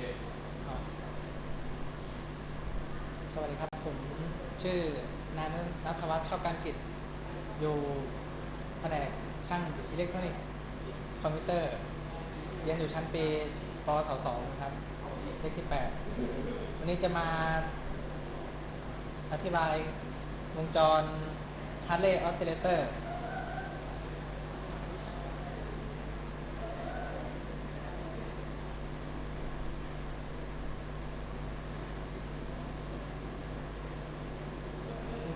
สวัสดีครับ ผมชื่อนายนัทวัฒน์ชอบการกิจ อยู่แผนกช่างอิเล็กทรอนิกส์คอมพิวเตอร์ เรียนอยู่ชั้นปีปวสสองครับเลขที่แปดวันนี้จะมา อธิบายวงจร Hartley Oscillator วง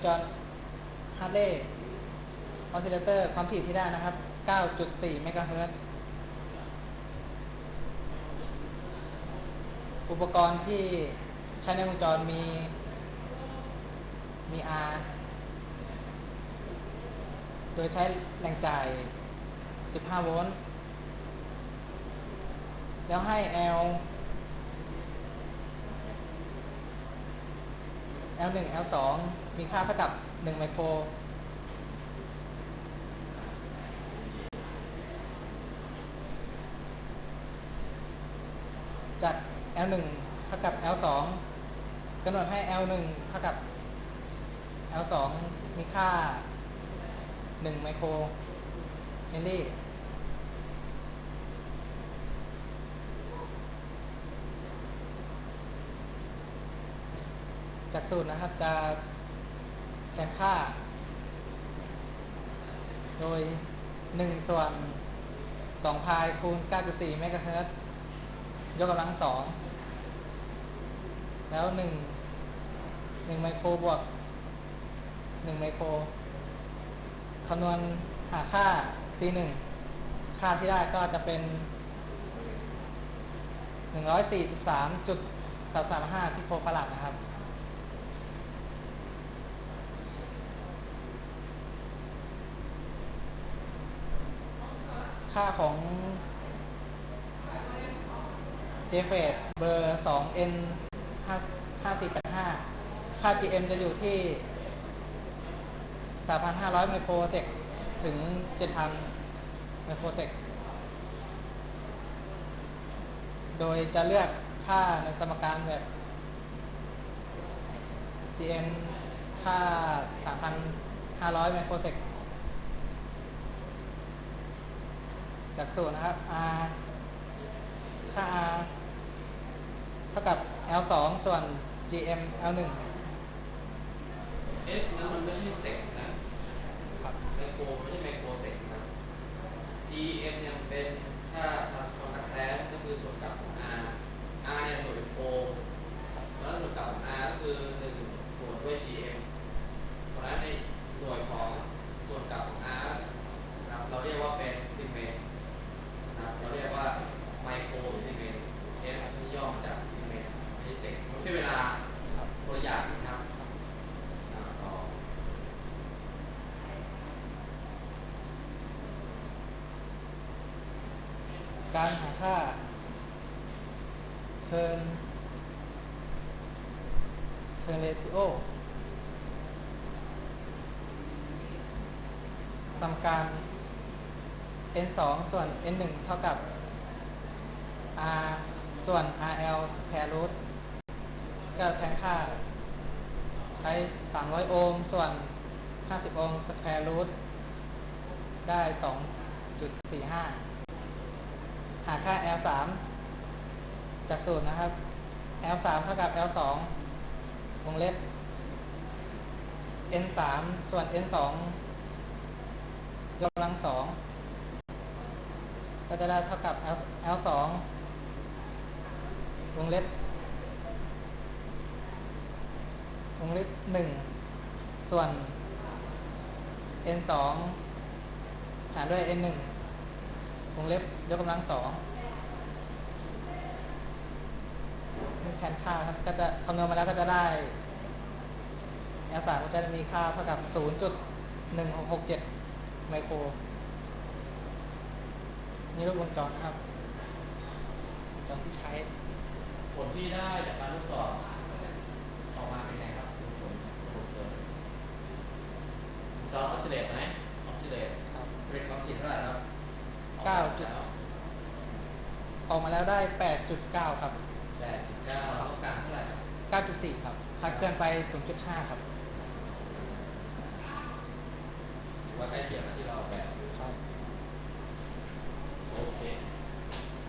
จร Hartley Oscillator ความถี่ที่ได้นะครับ 9.4 เมกะเฮิรตซ์อุปกรณ์ที่ใช้ในวงจรมีมี R โดยใช้แรงจ่าย 15 โวลต์ แล้วให้ L L1 L2 มีค่าเท่ากับ 1 ไมโคร จัด L1 เท่ากับ L2 กำหนดให้ L1 เท่ากับ L2 มีค่า 1 ไมโครมิลลี่ จากสูตรนะครับ จะแทนค่า โดย1ส่วน2พายคูณ9.4เมกะเฮิรตซ์ยกกำลังสองแล้วหนึ่งหนึ่งไมโครบวกหนึ่งไมโครคำนวณหาค่า C หนึ่งค่าที่ได้ก็จะเป็นหนึ่งร้อยสี่สิบสามจุดสามสามห้าพิโคฟารัดนะครับ ค่าของเจเฟสเบอร์สอง N ห้าห้าสี่แปดห้าค่า GM จะอยู่ที่สามพันห้าร้อยไมโครเซกถึงเจ็ดพันไมโครเซกโดยจะเลือกค่าในสมการแบบ GM ค่าสามพันห้าร้อยไมโครเซก จากสูตรนะครับ R ค่า R เท่ากับ L สองส่วน GM L หนึ่งเอ๊ะนั่นมันไม่ใช่เซกนะครับไมโครไม่ใช่ไมโครเซกนะ EM ยังเป็นค่าทางความกระแทกก็คือส่วนกลับของ R R เนี่ยหน่วยเป็นโอห์มแล้วส่วนกลับของ R ก็คือหนึ่งส่วนด้วย GM เพราะฉะนั้นในหน่วยของส่วนกลับของ R นะครับเราเรียกว่าเป็นซิเมนนะครับเราเรียกว่าไมโครซิเมน S ที่ย่อมาจากซิเมนใช่เซกมันใช้เวลาตัวอย่างนะครับต่อการหาค่าเทิร์นเทิร์นเรซิโอทำการ n สองส่วน n หนึ่งเท่ากับ r ส่วน rl square root ก็แทนค่า ใช้ 300 โอห์ม ส่วน 50 โอห์ม square root ได้ 2.45 หาค่า L สามจากสูตรนะครับ L สามเท่ากับ L สองวงเล็บ N สามส่วน N สองยกกำลังสอง ก็จะได้เท่ากับ L L สอง วงเล็บวงเล็บหนึ่งส่วน N สองหารด้วย N หนึ่งวงเล็บยกกำลังสองนี่แทนค่าครับ ก็จะคำนวณมาแล้วก็จะได้ L สามก็จะมีค่าเท่ากับ0.1667ไมโคร นี่รูปวงจรครับวงจรที่ใช้ ผลที่ได้จากการทดสอบออกมาเป็นไงครับผลผลเลยจอออสซิเลตไหมออสซิเลตเรทความถี่เท่าไหร่ครับเก้าจุดออกมาแล้วได้แปดจุดเก้าครับแปดจุดเก้าต้องการเท่าไหร่เก้าจุดสี่ครับถ้าเกินไปศูนจุดห้าครับว่าใกล้เคียงกับที่เราแบบครับโอเค